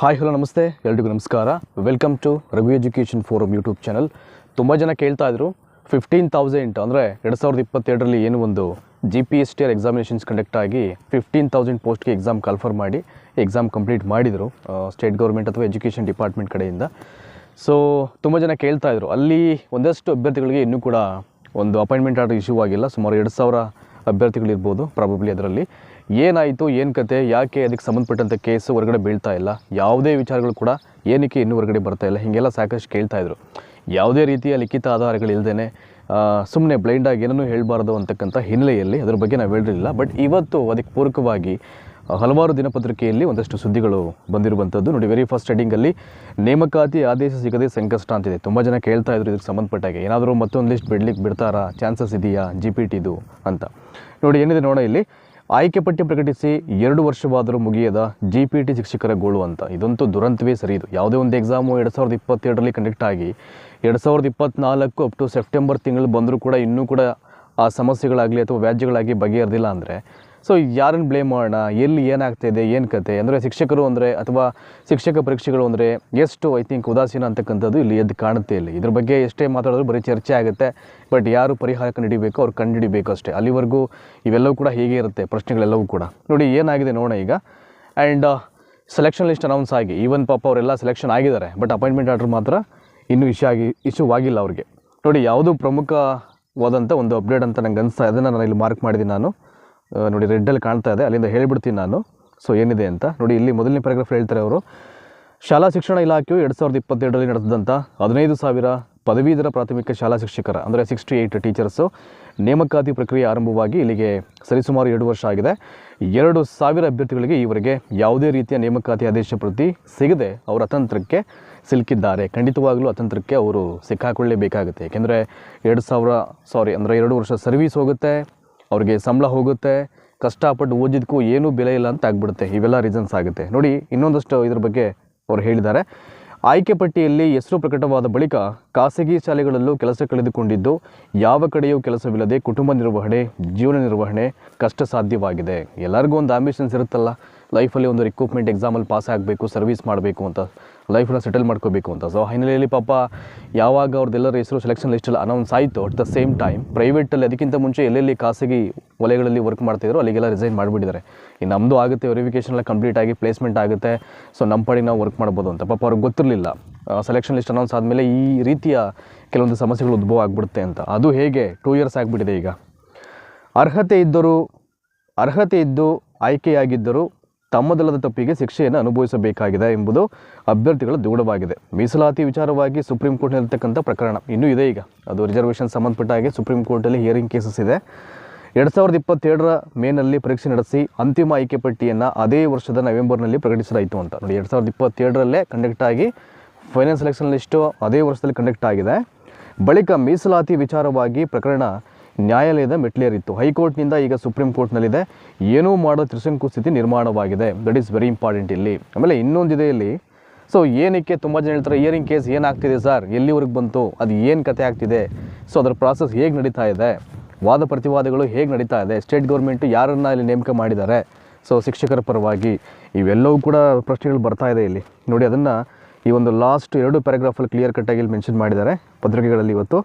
Hi hello ನಮಸ್ತೆ. ಎಲ್ರಿಗೂ ನಮಸ್ಕಾರ. Welcome to Raghu education forum YouTube channel ತುಂಬ ಜನ ಕೇಳ್ತಾ ಇದ್ರು ಫಿಫ್ಟೀನ್ ತೌಸಂಡ್ ಅಂದರೆ ಎರಡು ಸಾವಿರದ ಇಪ್ಪತ್ತೆರಡರಲ್ಲಿ ಏನು ಒಂದು G P S T R examinations conduct ಆಗಿ ಫಿಫ್ಟೀನ್ ತೌಸಂಡ್ ಪೋಸ್ಟ್ಗೆ ಎಕ್ಸಾಮ್ ಕನ್ಫರ್ಮ್ ಮಾಡಿ ಎಕ್ಸಾಮ್ ಕಂಪ್ಲೀಟ್ ಮಾಡಿದರು ಸ್ಟೇಟ್ ಗೌರ್ಮೆಂಟ್ ಅಥವಾ ಎಜುಕೇಷನ್ ಡಿಪಾರ್ಟ್ಮೆಂಟ್ ಕಡೆಯಿಂದ. ಸೊ ತುಂಬ ಜನ ಕೇಳ್ತಾ ಇದ್ರು. ಅಲ್ಲಿ ಒಂದಷ್ಟು ಅಭ್ಯರ್ಥಿಗಳಿಗೆ ಇನ್ನೂ ಕೂಡ ಒಂದು ಅಪಾಯಿಂಟ್ಮೆಂಟ್ ಆರ್ಡರ್ ಇಶ್ಯೂ ಆಗಿಲ್ಲ. ಸುಮಾರು ಎರಡು ಸಾವಿರ ಅಭ್ಯರ್ಥಿಗಳಿರ್ಬೋದು ಪ್ರಾಬಬ್ಲಿ ಅದರಲ್ಲಿ. ಏನಾಯಿತು, ಏನು ಕತೆ, ಯಾಕೆ ಅದಕ್ಕೆ ಸಂಬಂಧಪಟ್ಟಂಥ ಕೇಸು ಹೊರಗಡೆ ಬೀಳ್ತಾ ಇಲ್ಲ? ಯಾವುದೇ ವಿಚಾರಗಳು ಕೂಡ ಏನಕ್ಕೆ ಇನ್ನೂ ಹೊರಗಡೆ ಬರ್ತಾ ಇಲ್ಲ? ಹೀಗೆಲ್ಲ ಸಾಕಷ್ಟು ಕೇಳ್ತಾಯಿದ್ರು ಯಾವುದೇ ರೀತಿಯ ಲಿಖಿತ ಆಧಾರಗಳಿಲ್ಲದೇ ಸುಮ್ಮನೆ ಬ್ಲೈಂಡಾಗಿ ಏನೂ ಹೇಳಬಾರ್ದು ಅಂತಕ್ಕಂಥ ಹಿನ್ನೆಲೆಯಲ್ಲಿ ಅದ್ರ ಬಗ್ಗೆ ನಾವು ಹೇಳಿರಲಿಲ್ಲ ಬಟ್ ಇವತ್ತು ಅದಕ್ಕೆ ಪೂರಕವಾಗಿ ಹಲವಾರು ದಿನಪತ್ರಿಕೆಯಲ್ಲಿ ಒಂದಷ್ಟು ಸುದ್ದಿಗಳು ಬಂದಿರುವಂಥದ್ದು. ನೋಡಿ ವೆರಿ ಫಸ್ಟ್ ಹೆಡಿಂಗಲ್ಲಿ ನೇಮಕಾತಿ ಆದೇಶ ಸಿಗದೆ ಸಂಕಷ್ಟ ಅಂತಿದೆ. ತುಂಬ ಜನ ಕೇಳ್ತಾ ಇದ್ರು ಇದಕ್ಕೆ ಸಂಬಂಧಪಟ್ಟಾಗೆ ಏನಾದರೂ ಮತ್ತೊಂದು ಲಿಸ್ಟ್ ಬಿಡ್ಲಿಕ್ಕೆ ಬಿಡ್ತಾರಾ? ಚಾನ್ಸಸ್ ಇದೆಯಾ? ಜಿ ಪಿ ಟಿದು ಅಂತ. ನೋಡಿ, ಏನಿದೆ ನೋಡ ಇಲ್ಲಿ. ಆಯ್ಕೆ ಪಟ್ಟಿ ಪ್ರಕಟಿಸಿ ಎರಡು ವರ್ಷವಾದರೂ ಮುಗಿಯದ ಜಿ ಪಿ ಟಿ ಶಿಕ್ಷಕರ ಗೋಳು ಅಂತ. ಇದಂತೂ ದುರಂತವೇ ಸರಿ ಇದು. ಯಾವುದೇ ಒಂದು ಎಕ್ಸಾಮು ಎರಡು ಸಾವಿರದ ಇಪ್ಪತ್ತೆರಡರಲ್ಲಿ ಕಂಡಕ್ಟ್ ಆಗಿ ಎರಡು ಸಾವಿರದ ಇಪ್ಪತ್ನಾಲ್ಕು ಅಪ್ ಟು ಸೆಪ್ಟೆಂಬರ್ ತಿಂಗಳು ಬಂದರೂ ಕೂಡ ಇನ್ನೂ ಕೂಡ ಆ ಸಮಸ್ಯೆಗಳಾಗಲಿ ಅಥವಾ ವ್ಯಾಜ್ಯಗಳಾಗಿ ಬಗೆಹರಿದಿಲ್ಲ ಅಂದರೆ ಸೊ ಯಾರನ್ನು ಬ್ಲೇಮ್ ಮಾಡೋಣ? ಎಲ್ಲಿ ಏನಾಗ್ತಾಯಿದೆ ಏನು ಕತೆ? ಅಂದರೆ ಶಿಕ್ಷಕರು ಅಂದರೆ ಅಥವಾ ಶಿಕ್ಷಕ ಪರೀಕ್ಷೆಗಳು ಅಂದರೆ ಎಷ್ಟು ಐ ಥಿಂಕ್ ಉದಾಸೀನ ಅಂತಕ್ಕಂಥದ್ದು ಇಲ್ಲಿ ಎದ್ದು ಕಾಣುತ್ತೆ ಇಲ್ಲಿ. ಇದ್ರ ಬಗ್ಗೆ ಎಷ್ಟೇ ಮಾತಾಡಿದ್ರು ಬರೀ ಚರ್ಚೆ ಆಗುತ್ತೆ. ಬಟ್ ಯಾರು ಪರಿಹಾರ ಕಂಡುಹಿಡಿಬೇಕು? ಅವ್ರು ಕಂಡುಹಿಡಿಬೇಕು ಅಷ್ಟೇ. ಅಲ್ಲಿವರೆಗೂ ಇವೆಲ್ಲವೂ ಕೂಡ ಹೀಗೆ ಇರುತ್ತೆ. ಪ್ರಶ್ನೆಗಳೆಲ್ಲವೂ ಕೂಡ. ನೋಡಿ, ಏನಾಗಿದೆ ನೋಡೋಣ ಈಗ. ಆ್ಯಂಡ್ ಸೆಲೆಕ್ಷನ್ ಲಿಸ್ಟ್ ಅನೌನ್ಸ್ ಆಗಿ. ಈವನ್ ಪಾಪ ಅವರೆಲ್ಲ ಸೆಲೆಕ್ಷನ್ ಆಗಿದ್ದಾರೆ. ಬಟ್ ಅಪಾಯಿಂಟ್ಮೆಂಟ್ ಆರ್ಡ್ರ್ ಮಾತ್ರ ಇನ್ನೂ ಇಶ್ಯೂ ಆಗಿ ಇಶ್ಯೂ ಆಗಿಲ್ಲ ಅವ್ರಿಗೆ. ನೋಡಿ, ಯಾವುದು ಪ್ರಮುಖವಾದಂಥ ಒಂದು ಅಪ್ಡೇಟ್ ಅಂತ ನಂಗೆ ಅನಿಸ್ತಾ ಅದನ್ನು ನಾನು ಇಲ್ಲಿ ಮಾರ್ಕ್ ಮಾಡಿದ್ದೀನಿ ನಾನು. ನೋಡಿ ರೆಡ್ಡಲ್ಲಿ ಕಾಣ್ತಾ ಇದೆ, ಅಲ್ಲಿಂದ ಹೇಳಿಬಿಡ್ತೀನಿ ನಾನು. ಸೊ ಏನಿದೆ ಅಂತ. ನೋಡಿ, ಇಲ್ಲಿ ಮೊದಲನೇ ಪ್ಯಾರಾಗ್ರಾಫ್ ಹೇಳ್ತಾರೆ ಅವರು. ಶಾಲಾ ಶಿಕ್ಷಣ ಇಲಾಖೆಯು ಎರಡು ಸಾವಿರದ ಇಪ್ಪತ್ತೆರಡರಲ್ಲಿ ನಡೆದಂಥ ಹದಿನೈದು ಸಾವಿರ ಪದವೀಧರ ಪ್ರಾಥಮಿಕ ಶಾಲಾ ಶಿಕ್ಷಕರ, ಅಂದರೆ ಸಿಕ್ಸ್ಟಿ ಏಯ್ಟ್ ಟೀಚರ್ಸು ನೇಮಕಾತಿ ಪ್ರಕ್ರಿಯೆ ಆರಂಭವಾಗಿ ಇಲ್ಲಿಗೆ ಸರಿಸುಮಾರು ಎರಡು ವರ್ಷ ಆಗಿದೆ. ಎರಡು ಸಾವಿರ ಅಭ್ಯರ್ಥಿಗಳಿಗೆ ಈವರೆಗೆ ಯಾವುದೇ ರೀತಿಯ ನೇಮಕಾತಿ ಆದೇಶ ಪ್ರತಿ ಸಿಗದೆ ಅವರ ಅತಂತ್ರಕ್ಕೆ ಸಿಲುಕಿದ್ದಾರೆ. ಖಂಡಿತವಾಗಲೂ ಅತಂತ್ರಕ್ಕೆ ಅವರು ಸಿಕ್ಕಾಕೊಳ್ಳೇಬೇಕಾಗುತ್ತೆ. ಏಕೆಂದರೆ ಎರಡು ಸಾವಿರ ಸಾರಿ ಅಂದರೆ ಎರಡು ವರ್ಷ ಸರ್ವೀಸ್ ಹೋಗುತ್ತೆ. ಅವ್ರಿಗೆ ಸಂಬಳ ಹೋಗುತ್ತೆ, ಕಷ್ಟಪಟ್ಟು ಓದಿದ್ದಕ್ಕೂ ಏನೂ ಬೆಲೆ ಇಲ್ಲ ಅಂತ ಆಗ್ಬಿಡುತ್ತೆ. ಇವೆಲ್ಲ ರೀಸನ್ಸ್ ಆಗುತ್ತೆ. ನೋಡಿ, ಇನ್ನೊಂದಷ್ಟು ಇದ್ರ ಬಗ್ಗೆ ಅವ್ರು ಹೇಳಿದ್ದಾರೆ. ಆಯ್ಕೆ ಪಟ್ಟಿಯಲ್ಲಿ ಹೆಸರು ಪ್ರಕಟವಾದ ಬಳಿಕ ಖಾಸಗಿ ಶಾಲೆಗಳಲ್ಲೂ ಕೆಲಸ ಕಳೆದುಕೊಂಡಿದ್ದು, ಯಾವ ಕಡೆಯೂ ಕೆಲಸವಿಲ್ಲದೆ ಕುಟುಂಬ ನಿರ್ವಹಣೆ, ಜೀವನ ನಿರ್ವಹಣೆ ಕಷ್ಟ ಸಾಧ್ಯವಾಗಿದೆ ಎಲ್ಲರಿಗೂ ಒಂದು ಆಂಬಿಷನ್ಸ್ ಇರುತ್ತಲ್ಲ. ಲೈಫಲ್ಲಿ ಒಂದು ರಿಕ್ರೂಟ್ಮೆಂಟ್ ಎಕ್ಸಾಮಲ್ಲಿ ಪಾಸ್ ಆಗಬೇಕು ಸರ್ವಿಸ್ ಮಾಡಬೇಕು ಅಂತ. ಲೈಫನ್ನ ಸೆಟಲ್ ಮಾಡ್ಕೋಬೇಕು ಅಂತ. ಸೊ ಹಿನ್ನೆಲೆಯಲ್ಲಿ ಪಾಪ ಯಾವಾಗ ಅವ್ರದ್ದೆಲ್ಲರ ಹೆಸರು ಸೆಲೆಕ್ಷನ್ ಲಿಸ್ಟಲ್ಲಿ ಅನೌನ್ಸ್ ಆಯಿತು ಅಟ್ ದ ಸೇಮ್ ಟೈಮ್ ಪ್ರೈವೇಟಲ್ಲಿ ಅದಕ್ಕಿಂತ ಮುಂಚೆ ಎಲ್ಲೆಲ್ಲಿ ಖಾಸಗಿ ವಲಯಗಳಲ್ಲಿ ವರ್ಕ್ ಮಾಡ್ತಿದ್ರು ಅಲ್ಲಿಗೆಲ್ಲ ರಿಸೈನ್ ಮಾಡಿಬಿಟ್ಟಿದ್ದಾರೆ. ಇನ್ನು ನಮ್ಮದು ಆಗುತ್ತೆ ವೆರಿಫಿಕೇಷನ್ ಎಲ್ಲ ಕಂಪ್ಲೀಟ್ ಆಗಿ ಪ್ಲೇಸ್ಮೆಂಟ್ ಆಗುತ್ತೆ. ಸೊ ನಮ್ಮ ಪಾಡಿಗೆ ನಾವು ವರ್ಕ್ ಮಾಡ್ಬೋದು ಅಂತ. ಪಾಪ ಅವ್ರಿಗೆ ಗೊತ್ತಿರಲಿಲ್ಲ. ಸೆಲೆಕ್ಷನ್ ಲಿಸ್ಟ್ ಅನೌನ್ಸ್ ಆದಮೇಲೆ ಈ ರೀತಿಯ ಕೆಲವೊಂದು ಸಮಸ್ಯೆಗಳು ಉದ್ಭವ ಆಗಿಬಿಡುತ್ತೆ ಅಂತ. ಅದು ಹೇಗೆ? ಟೂ ಇಯರ್ಸ್ ಆಗಿಬಿಟ್ಟಿದೆ ಈಗ. ಅರ್ಹತೆ ಇದ್ದರೂ, ಅರ್ಹತೆ ಇದ್ದು ಆಯ್ಕೆಯಾಗಿದ್ದರೂ ತಮ್ಮದಲ್ಲದ ತಪ್ಪಿಗೆ ಶಿಕ್ಷೆಯನ್ನು ಅನುಭವಿಸಬೇಕಾಗಿದೆ ಎಂಬುದು ಅಭ್ಯರ್ಥಿಗಳ ದೃಢವಾಗಿದೆ ಮೀಸಲಾತಿ ವಿಚಾರವಾಗಿ ಸುಪ್ರೀಂ ಕೋರ್ಟ್ನಲ್ಲಿರ್ತಕ್ಕಂಥ ಪ್ರಕರಣ ಇನ್ನೂ ಇದೆ ಈಗ. ಅದು ರಿಸರ್ವೇಷನ್ ಸಂಬಂಧಪಟ್ಟ ಹಾಗೆ ಸುಪ್ರೀಂ ಕೋರ್ಟಲ್ಲಿ ಹಿಯರಿಂಗ್ ಕೇಸಸ್ ಇದೆ. ಎರಡು ಸಾವಿರದ ಇಪ್ಪತ್ತೆರಡರ ಮೇನಲ್ಲಿ ಪರೀಕ್ಷೆ ನಡೆಸಿ ಅಂತಿಮ ಆಯ್ಕೆ ಪಟ್ಟಿಯನ್ನು ಅದೇ ವರ್ಷದ ನವೆಂಬರ್ನಲ್ಲಿ ಪ್ರಕಟಿಸಲಾಯಿತು ಅಂತ. ನೋಡಿ, ಎರಡು ಸಾವಿರದ ಇಪ್ಪತ್ತೆರಡರಲ್ಲೇ ಕಂಡಕ್ಟ್ ಆಗಿ ಫೈನಲ್ ಸೆಲೆಕ್ಷನ್ ಲಿಸ್ಟು ಅದೇ ವರ್ಷದಲ್ಲಿ ಕಂಡಕ್ಟ್ ಆಗಿದೆ. ಬಳಿಕ ಮೀಸಲಾತಿ ವಿಚಾರವಾಗಿ ಪ್ರಕರಣ ನ್ಯಾಯಾಲಯದ ಮೆಟ್ಲೇರಿತ್ತು ಹೈಕೋರ್ಟ್ನಿಂದ ಈಗ ಸುಪ್ರೀಂ ಕೋರ್ಟ್ನಲ್ಲಿದೆ. ಏನೂ ಮಾಡೋ ತ್ರಿಶಂಕು ಸ್ಥಿತಿ ನಿರ್ಮಾಣವಾಗಿದೆ. ದಟ್ ಈಸ್ ವೆರಿ ಇಂಪಾರ್ಟೆಂಟ್ ಇಲ್ಲಿ. ಆಮೇಲೆ ಇನ್ನೊಂದಿದೆ ಇಲ್ಲಿ. ಸೊ ಏನಕ್ಕೆ ತುಂಬ ಜನ ಹೇಳ್ತಾರೆ ಇಯರಿಂಗ್ ಕೇಸ್ ಏನಾಗ್ತಿದೆ ಸರ್? ಎಲ್ಲಿವರೆಗೆ ಬಂತು? ಅದು ಏನು ಕತೆ ಆಗ್ತಿದೆ? ಸೊ ಅದರ ಪ್ರಾಸೆಸ್ ಹೇಗೆ ನಡೀತಾ ಇದೆ? ವಾದ ಪ್ರತಿವಾದಗಳು ಹೇಗೆ ನಡೀತಾ ಇದೆ? ಸ್ಟೇಟ್ ಗೌರ್ಮೆಂಟ್ ಯಾರನ್ನು ಇಲ್ಲಿ ನೇಮಕ ಮಾಡಿದ್ದಾರೆ? ಸೊ ಶಿಕ್ಷಕರ ಪರವಾಗಿ ಇವೆಲ್ಲವೂ ಕೂಡ ಪ್ರಶ್ನೆಗಳು ಬರ್ತಾ ಇದೆ ಇಲ್ಲಿ. ನೋಡಿ, ಅದನ್ನು ಈ ಒಂದು ಲಾಸ್ಟ್ ಎರಡು ಪ್ಯಾರಾಗ್ರಾಫಲ್ಲಿ ಕ್ಲಿಯರ್ ಕಟ್ಟಾಗಿ ಇಲ್ಲಿ ಮೆನ್ಷನ್ ಮಾಡಿದ್ದಾರೆ. ಪತ್ರಿಕೆಗಳಲ್ಲಿ ಇವತ್ತು.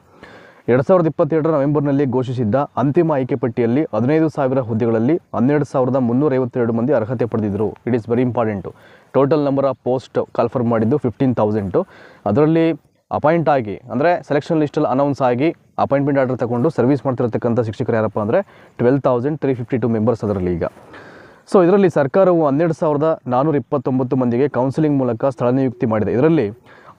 ಎರಡು ಸಾವಿರದ ಇಪ್ಪತ್ತೆರಡರ ನವೆಂಬರ್ನಲ್ಲಿ ಘೋಷಿಸಿದ್ದ ಅಂತಿಮ ಆಯ್ಕೆ ಪಟ್ಟಿಯಲ್ಲಿ ಹದಿನೈದು ಸಾವಿರ ಹುದ್ದೆಗಳಲ್ಲಿ ಹನ್ನೆರಡು ಸಾವಿರದ ಮುನ್ನೂರೈವತ್ತೆರಡು ಮಂದಿ ಅರ್ಹತೆ ಪಡೆದಿದ್ದರು. It is very important total number of post call for ಮಾಡಿದ್ದು ಫಿಫ್ಟೀನ್ ತೌಸಂಡು ಅದರಲ್ಲಿ ಅಪಾಯಿಂಟ್ ಆಗಿ, ಅಂದರೆ ಸೆಲೆಕ್ಷನ್ ಲಿಸ್ಟಲ್ಲಿ ಅನೌನ್ಸ್ ಆಗಿ ಅಪಾಯಿಂಟ್ಮೆಂಟ್ ಆರ್ಡರ್ ತಗೊಂಡು ಸರ್ವಿಸ್ ಮಾಡ್ತಿರತಕ್ಕಂಥ ಶಿಕ್ಷಕರು ಯಾರಪ್ಪ ಅಂದರೆ twelve thousand three fifty two members ಅದರಲ್ಲಿ ಈಗ. ಸೊ ಇದರಲ್ಲಿ ಸರ್ಕಾರವು ಹನ್ನೆರಡು ಸಾವಿರದ ನಾನ್ನೂರ ಇಪ್ಪತ್ತೊಂಬತ್ತು ಮಂದಿಗೆ ಕೌನ್ಸಿಲಿಂಗ್ ಮೂಲಕ ಸ್ಥಳ ನಿಯುಕ್ತಿ ಮಾಡಿದೆ. ಇದರಲ್ಲಿ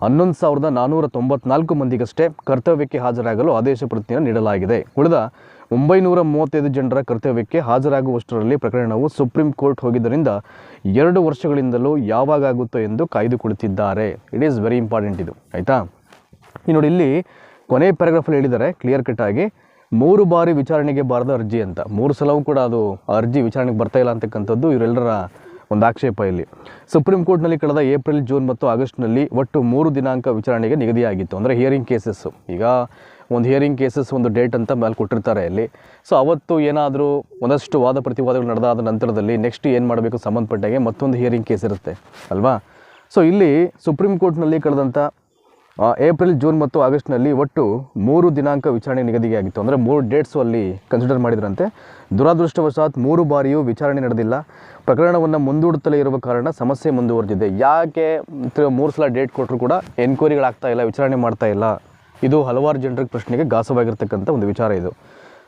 ಹನ್ನೊಂದು ಸಾವಿರದ ನಾನ್ನೂರ ತೊಂಬತ್ನಾಲ್ಕು ಮಂದಿಗಷ್ಟೇ ಕರ್ತವ್ಯಕ್ಕೆ ಹಾಜರಾಗಲು ಆದೇಶ ಪ್ರತಿಯನ್ನು ನೀಡಲಾಗಿದೆ. ಉಳಿದ ಒಂಬೈನೂರ ಮೂವತ್ತೈದು ಜನರ ಕರ್ತವ್ಯಕ್ಕೆ ಹಾಜರಾಗುವಷ್ಟರಲ್ಲಿ ಪ್ರಕರಣವು ಸುಪ್ರೀಂ ಕೋರ್ಟ್ ಹೋಗಿದ್ದರಿಂದ ಎರಡು ವರ್ಷಗಳಿಂದಲೂ ಯಾವಾಗ ಆಗುತ್ತೋ ಎಂದು ಕಾಯ್ದುಕೊಳ್ಳುತ್ತಿದ್ದಾರೆ. ಇಟ್ ಈಸ್ ವೆರಿ ಇಂಪಾರ್ಟೆಂಟ್ ಇದು. ಆಯಿತಾ? ಈ ನೋಡಿ ಇಲ್ಲಿ ಕೊನೆ ಪ್ಯಾರಾಗ್ರಾಫಲ್ಲಿ ಹೇಳಿದ್ದಾರೆ ಕ್ಲಿಯರ್ ಕಟ್ ಆಗಿ ಮೂರು ಬಾರಿ ವಿಚಾರಣೆಗೆ ಬಾರದ ಅರ್ಜಿ ಅಂತ. ಮೂರು ಸಲವೂ ಕೂಡ ಅದು ಅರ್ಜಿ ವಿಚಾರಣೆಗೆ ಬರ್ತಾ ಇಲ್ಲ ಅಂತಕ್ಕಂಥದ್ದು ಇವರೆಲ್ಲರ ಒಂದು ಆಕ್ಷೇಪ ಇಲ್ಲಿ ಸುಪ್ರೀಂ ಕೋರ್ಟ್ನಲ್ಲಿ ಕಳೆದ ಏಪ್ರಿಲ್, ಜೂನ್ ಮತ್ತು ಆಗಸ್ಟ್ನಲ್ಲಿ ಒಟ್ಟು ಮೂರು ದಿನಾಂಕ ವಿಚಾರಣೆಗೆ ನಿಗದಿಯಾಗಿತ್ತು. ಅಂದರೆ ಹಿಯರಿಂಗ್ ಕೇಸಸ್ಸು ಈಗ ಒಂದು ಹಿಯರಿಂಗ್ ಕೇಸಸ್ ಒಂದು ಡೇಟ್ ಅಂತ ಮೇಲೆ ಕೊಟ್ಟಿರ್ತಾರೆ ಅಲ್ಲಿ ಸೊ ಅವತ್ತು ಏನಾದರೂ ಒಂದಷ್ಟು ವಾದ ಪ್ರತಿವಾದಗಳು ನಡೆದಾದ ನಂತರದಲ್ಲಿ ನೆಕ್ಸ್ಟ್ ಏನು ಮಾಡಬೇಕು ಸಂಬಂಧಪಟ್ಟಾಗೆ ಮತ್ತೊಂದು ಹಿಯರಿಂಗ್ ಕೇಸ್ ಇರುತ್ತೆ. ಅಲ್ವಾ? ಸೊ ಇಲ್ಲಿ ಸುಪ್ರೀಂ ಕೋರ್ಟ್ನಲ್ಲಿ ಕಳೆದಂಥ ಏಪ್ರಿಲ್ ಜೂನ್ ಮತ್ತು ಆಗಸ್ಟ್ನಲ್ಲಿ ಒಟ್ಟು ಮೂರು ದಿನಾಂಕ ವಿಚಾರಣೆ ನಿಗದಿಯಾಗಿತ್ತು ಅಂದರೆ ಮೂರು ಡೇಟ್ಸು ಅಲ್ಲಿ ಕನ್ಸಿಡರ್ ಮಾಡಿದ್ರಂತೆ. ದುರದೃಷ್ಟವಶಾತ್ ಮೂರು ಬಾರಿಯೂ ವಿಚಾರಣೆ ನಡೆದಿಲ್ಲ. ಪ್ರಕರಣವನ್ನು ಮುಂದೂಡುತ್ತಲೇ ಇರುವ ಕಾರಣ ಸಮಸ್ಯೆ ಮುಂದುವರೆದಿದೆ. ಯಾಕೆ ಮೂರು ಸಲ ಡೇಟ್ ಕೊಟ್ಟರು ಕೂಡ ಎನ್ಕ್ವೈರಿಗಳಾಗ್ತಾ ಇಲ್ಲ, ವಿಚಾರಣೆ ಮಾಡ್ತಾ ಇಲ್ಲ? ಇದು ಹಲವಾರು ಜನರಿಗೆ ಪ್ರಶ್ನೆಗೆ ಗಾಸವಾಗಿರ್ತಕ್ಕಂಥ ಒಂದು ವಿಚಾರ ಇದು.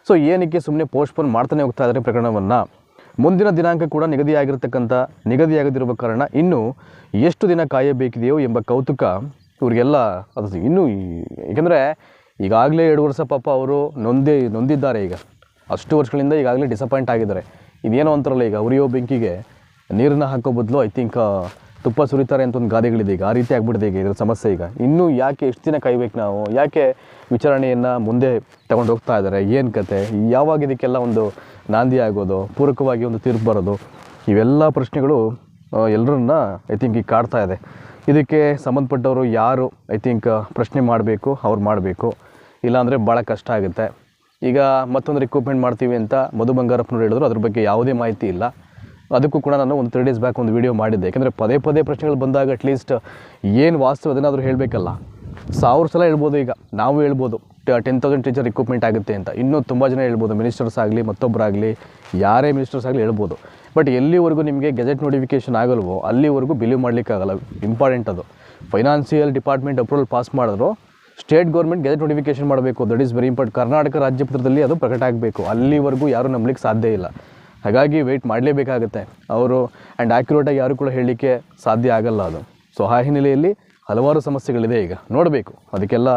ಸೊ ಏನಕ್ಕೆ ಸುಮ್ಮನೆ ಪೋಸ್ಟ್ಪೋನ್ ಮಾಡ್ತಾನೆ ಹೋಗ್ತಾ ಇದ್ದಾರೆ ಪ್ರಕರಣವನ್ನು? ಮುಂದಿನ ದಿನಾಂಕ ಕೂಡ ನಿಗದಿಯಾಗಿರ್ತಕ್ಕಂಥ, ನಿಗದಿಯಾಗದಿರುವ ಕಾರಣ ಇನ್ನೂ ಎಷ್ಟು ದಿನ ಕಾಯಬೇಕಿದೆಯೋ ಎಂಬ ಕೌತುಕ ಇವರಿಗೆಲ್ಲ ಅದು ಇನ್ನೂ ಏಕೆಂದರೆ ಈಗಾಗಲೇ ಎರಡು ವರ್ಷ ಪಾಪ ಅವರು ನೊಂದಿ ನೊಂದಿದ್ದಾರೆ ಈಗ. ಅಷ್ಟು ವರ್ಷಗಳಿಂದ ಈಗಾಗಲೇ ಡಿಸಪಾಯಿಂಟ್ ಆಗಿದ್ದಾರೆ. ಇದೇನೋ ಅಂತಾರಲ್ಲ, ಈಗ ಉರಿಯೋ ಬೆಂಕಿಗೆ ನೀರನ್ನ ಹಾಕೋ ಬದಲು ಐ ಥಿಂಕ್ ತುಪ್ಪ ಸುರಿತಾರೆ ಅಂತ ಒಂದು ಗಾದೆಗಳಿದೆ. ಈಗ ಆ ರೀತಿ ಆಗಿಬಿಟ್ಟಿದೆ ಈಗ ಇದರ ಸಮಸ್ಯೆ ಈಗ. ಇನ್ನೂ ಯಾಕೆ ಎಷ್ಟು ದಿನ ಕಾಯ್ಬೇಕು ನಾವು? ಯಾಕೆ ವಿಚಾರಣೆಯನ್ನು ಮುಂದೆ ತಗೊಂಡು ಹೋಗ್ತಾ ಇದ್ದಾರೆ ಏನು ಕತೆ? ಯಾವಾಗ ಇದಕ್ಕೆಲ್ಲ ಒಂದು ನಾಂದಿ ಆಗೋದು? ಪೂರಕವಾಗಿ ಒಂದು ತೀರ್ಪು ಬರೋದು? ಇವೆಲ್ಲ ಪ್ರಶ್ನೆಗಳು ಎಲ್ಲರನ್ನ ಐ ಥಿಂಕ್ ಈಗ ಕಾಡ್ತಾ ಇದೆ. ಇದಕ್ಕೆ ಸಂಬಂಧಪಟ್ಟವರು ಯಾರು ಐ ಥಿಂಕ್ ಪ್ರಶ್ನೆ ಮಾಡಬೇಕು, ಅವ್ರು ಮಾಡಬೇಕು. ಇಲ್ಲಾಂದರೆ ಭಾಳ ಕಷ್ಟ ಆಗುತ್ತೆ. ಈಗ ಮತ್ತೊಂದು ರಿಕ್ವಿಪ್ಮೆಂಟ್ ಮಾಡ್ತೀವಿ ಅಂತ ಮಧು ಬಂಗಾರಪ್ಪನವ್ರು ಹೇಳಿದ್ರು, ಅದ್ರ ಬಗ್ಗೆ ಯಾವುದೇ ಮಾಹಿತಿ ಇಲ್ಲ. ಅದಕ್ಕೂ ಕೂಡ ನಾನು ಒಂದು ತ್ರೀ ಡೇಸ್ ಬ್ಯಾಕ್ ಒಂದು ವಿಡಿಯೋ ಮಾಡಿದ್ದೆ. ಯಾಕೆಂದರೆ ಪದೇ ಪದೇ ಪ್ರಶ್ನೆಗಳು ಬಂದಾಗ ಅಟ್ಲೀಸ್ಟ್ ಏನು ವಾಸ್ತವ ಅದನ್ನಾದರೂ ಹೇಳಬೇಕಲ್ಲ. ಸಾವಿರ ಸಲ ಹೇಳ್ಬೋದು ಈಗ, ನಾವು ಹೇಳ್ಬೋದು ಟೆನ್ ತೌಸಂಡ್ ಟೀಚರ್ ರಿಕ್ರೂಟ್ಮೆಂಟ್ ಆಗುತ್ತೆ ಅಂತ. ಇನ್ನೂ ತುಂಬ ಜನ ಹೇಳ್ಬೋದು ಮಿನಿಸ್ಟರ್ಸ್ ಆಗಲಿ ಮತ್ತೊಬ್ಬರಾಗಲಿ ಯಾರೇ ಮಿನಿಸ್ಟರ್ಸ್ ಆಗಲಿ ಹೇಳ್ಬೋದು. ಬಟ್ ಎಲ್ಲಿವರೆಗೂ ನಿಮಗೆ ಗೆಜೆಟ್ ನೋಟಿಫಿಕೇಷನ್ ಆಗಲ್ವೋ ಅಲ್ಲಿವರೆಗೂ ಬಿಲೀವ್ ಮಾಡಲಿಕ್ಕಾಗಲ್ಲ. ಇಂಪಾರ್ಟೆಂಟ್ ಅದು. ಫೈನಾನ್ಷಿಯಲ್ ಡಿಪಾರ್ಟ್ಮೆಂಟ್ ಅಪ್ರೂವಲ್ ಪಾಸ್ ಮಾಡಿದ್ರು. ಸ್ಟೇಟ್ ಗೌರ್ಮೆಂಟ್ ಗೆಜೆಟ್ ನೋಟಿಫಿಕೇಷನ್ ಮಾಡಬೇಕು. That is very import Karnataka ರಾಜ್ಯಪತ್ರದಲ್ಲಿ ಅದು ಪ್ರಕಟ ಆಗಬೇಕು. ಅಲ್ಲಿವರೆಗೂ ಯಾರೂ ನಂಬಲಿಕ್ಕೆ ಸಾಧ್ಯ ಇಲ್ಲ. ಹಾಗಾಗಿ ವೆಯ್ಟ್ ಮಾಡಲೇಬೇಕಾಗುತ್ತೆ. ಅವರು ಆ್ಯಂಡ್ ಆ್ಯಕ್ಯುರೇಟಾಗಿ ಯಾರು ಕೂಡ ಹೇಳಲಿಕ್ಕೆ ಸಾಧ್ಯ ಆಗಲ್ಲ ಅದು. ಸೊ ಆ ಹಿನ್ನೆಲೆಯಲ್ಲಿ ಹಲವಾರು ಸಮಸ್ಯೆಗಳಿದೆ ಈಗ. ನೋಡಬೇಕು. ಅದಕ್ಕೆಲ್ಲ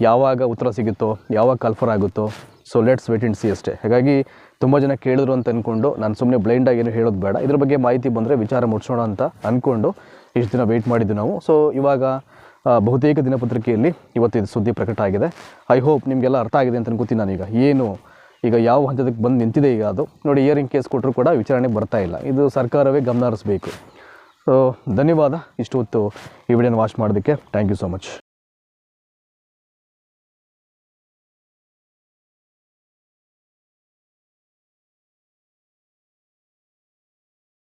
ಯಾವಾಗ ಉತ್ತರ ಸಿಗುತ್ತೋ, ಯಾವಾಗ ಕಲ್ಫರ್ ಆಗುತ್ತೋ. So let's wait and see ಅಷ್ಟೇ. ಹಾಗಾಗಿ ತುಂಬ ಜನ ಕೇಳಿದ್ರು ಅಂತ ಅಂದ್ಕೊಂಡು ನಾನು ಸುಮ್ಮನೆ ಬ್ಲೈಂಡಾಗಿ ಏನು ಹೇಳೋದು ಬೇಡ. ಇದ್ರ ಬಗ್ಗೆ ಮಾಹಿತಿ ಬಂದರೆ ವಿಚಾರ ಮುಟ್ಸೋಣ ಅಂತ ಅಂದ್ಕೊಂಡು ಇಷ್ಟು ದಿನ ವೆಯ್ಟ್ ಮಾಡಿದ್ದು ನಾವು. ಸೊ ಇವಾಗ ಬಹುತೇಕ ದಿನಪತ್ರಿಕೆಯಲ್ಲಿ ಇವತ್ತು ಇದು ಸುದ್ದಿ ಪ್ರಕಟ ಆಗಿದೆ. ಐ ಹೋಪ್ ನಿಮಗೆಲ್ಲ ಅರ್ಥ ಆಗಿದೆ ಅಂತ ಅನ್ಕೋತೀನಿ ನಾನೀಗ ಏನು, ಈಗ ಯಾವ ಹಂತದಕ್ಕೆ ಬಂದು ನಿಂತಿದೆ ಈಗ ಅದು? ನೋಡಿ ಇಯರಿಂಗ್ ಕೇಸ್ ಕೊಟ್ಟರು ಕೂಡ ವಿಚಾರಣೆ ಬರ್ತಾ ಇಲ್ಲ. ಇದು ಸರ್ಕಾರವೇ ಗಮನ ಹರಿಸಬೇಕು ಸೊ ಧನ್ಯವಾದ. ಇಷ್ಟು ಹೊತ್ತು ಈ ವಿಡಿಯೋನ ವಾಚ್ ಮಾಡೋದಕ್ಕೆ ಥ್ಯಾಂಕ್ ಯು ಸೊ ಮಚ್